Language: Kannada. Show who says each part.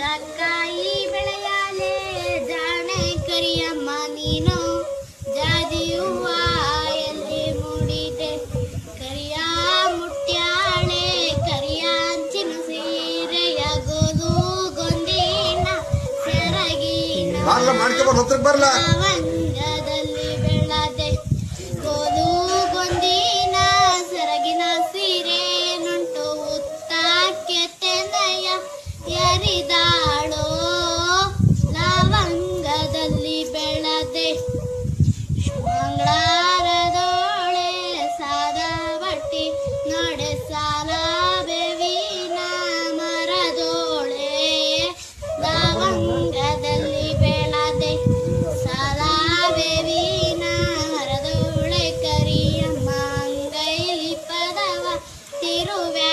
Speaker 1: ಜಗ್ಗಾಯಿ ಬೆಳೆಯಲೇ ಜಾಣೆ ಕರಿಯಮ್ಮ ನೀನು. ಜಾಜಿ ಹೂವ ಎಲ್ಲಿ ಮೂಡಿದೆ? ಕರಿಯ ಮುಟ್ಯಾಳೆ ಕರಿಯ ಅಂಚಿನ ಸೀರೆಯ ಗೋದು ಗೊಂದಿನ ಸೆರಗಿನ ಲವಂಗದಲ್ಲಿ ಬೆಳದೆ ಗೋದು ಗೊಂದಿನ ಸೆರಗಿನ ಸೀರೆ ನುಂಟು ಉತ್ತ ಕೆತ್ತನೆಯ ಯರಿದ ನಡೆ ಸಾಲ ಬೆವಿನ ಮರದೋಳೆ ಲವಂಗದಲ್ಲಿ ಬೆಳದೆ ಸಾಲ ಬೆವಿನ ಮರದೋಳೆ ಕರಿಯ ಮಂಗೈಲಿ ಪದವ ತಿರುವೆ